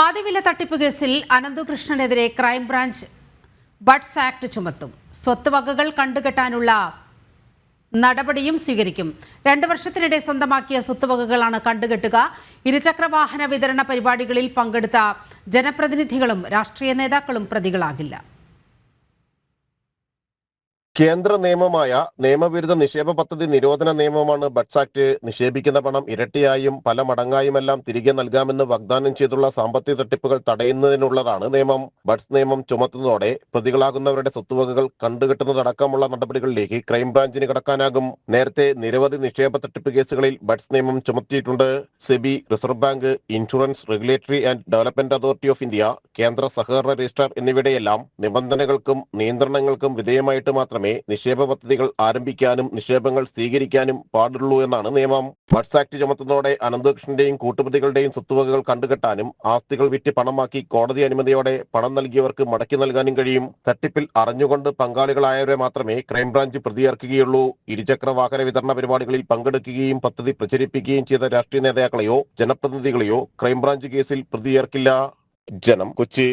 പാതിവില തട്ടിപ്പ് കേസിൽ അനന്തകൃഷ്ണനെതിരെ ക്രൈംബ്രാഞ്ച് ബഡ്സ് ആക്ട് ചുമത്തും. സ്വത്ത് വകകൾ കണ്ടുകെട്ടാനുള്ള നടപടിയും സ്വീകരിക്കും. രണ്ട് വർഷത്തിനിടെ സ്വന്തമാക്കിയ സ്വത്തുവകകളാണ് കണ്ടുകെട്ടുക. ഇരുചക്ര വാഹന വിതരണ പരിപാടികളിൽ പങ്കെടുത്ത ജനപ്രതിനിധികളും രാഷ്ട്രീയ നേതാക്കളും പ്രതികളാകില്ല. കേന്ദ്ര നിയമമായ നിയമവിരുദ്ധ നിക്ഷേപ പദ്ധതി നിരോധന നിയമമാണ് ബഡ്സ് ആക്ട് നിക്ഷേപിക്കുന്ന പണം ഇരട്ടിയായും പല മടങ്ങായുമെല്ലാം തിരികെ നൽകാമെന്ന് വാഗ്ദാനം ചെയ്തുള്ള സാമ്പത്തിക തട്ടിപ്പുകൾ തടയുന്നതിനുള്ളതാണ് നിയമം. ബഡ്സ് നിയമം ചുമത്തുന്നതോടെ പ്രതികളാകുന്നവരുടെ സ്വത്തുവകകൾ കണ്ടുകെട്ടുന്നതടക്കമുള്ള നടപടികളിലേക്ക് ക്രൈംബ്രാഞ്ചിന് കടക്കാനാകും. നേരത്തെ നിരവധി നിക്ഷേപ തട്ടിപ്പ് കേസുകളിൽ ബഡ്സ് നിയമം ചുമത്തിയിട്ടുണ്ട്. SEBI Reserve Bank Insurance Regulatory and Development Authority of India കേന്ദ്ര സഹകരണ രജിസ്ട്രാർ എന്നിവയുടെയെല്ലാം നിബന്ധനകൾക്കും നിയന്ത്രണങ്ങൾക്കും വിധേയമായിട്ട് മാത്രമേ നിക്ഷേപ പദ്ധതികൾ ആരംഭിക്കാനും നിക്ഷേപങ്ങൾ സ്വീകരിക്കാനും പാടുള്ളൂ എന്നാണ് നിയമം. ബഡ്സ് ആക്ട് ചുമത്തുന്നതോടെ അനന്തകൃഷ്ണന്റെയും കൂട്ടുപ്രതികളുടെയും സ്വത്തുവകകൾ കണ്ടുകെട്ടാനും ആസ്തികൾ വിറ്റ് പണമാക്കി കോടതി അനുമതിയോടെ പണം നൽകിയവർക്ക് മടക്കി നൽകാനും കഴിയും. തട്ടിപ്പിൽ അറിഞ്ഞുകൊണ്ട് പങ്കാളികളായവരെ മാത്രമേ ക്രൈംബ്രാഞ്ച് പ്രതിയേർക്കുകയുള്ളൂ ഇരുചക്ര വാഹന വിതരണ പരിപാടികളിൽ പങ്കെടുക്കുകയും പദ്ധതി പ്രചരിപ്പിക്കുകയും ചെയ്ത രാഷ്ട്രീയ നേതാക്കളെയോ ജനപ്രതിനിധികളെയോ ക്രൈംബ്രാഞ്ച് കേസിൽ പ്രതിയേർക്കില്ല. ജനം കൊച്ചി.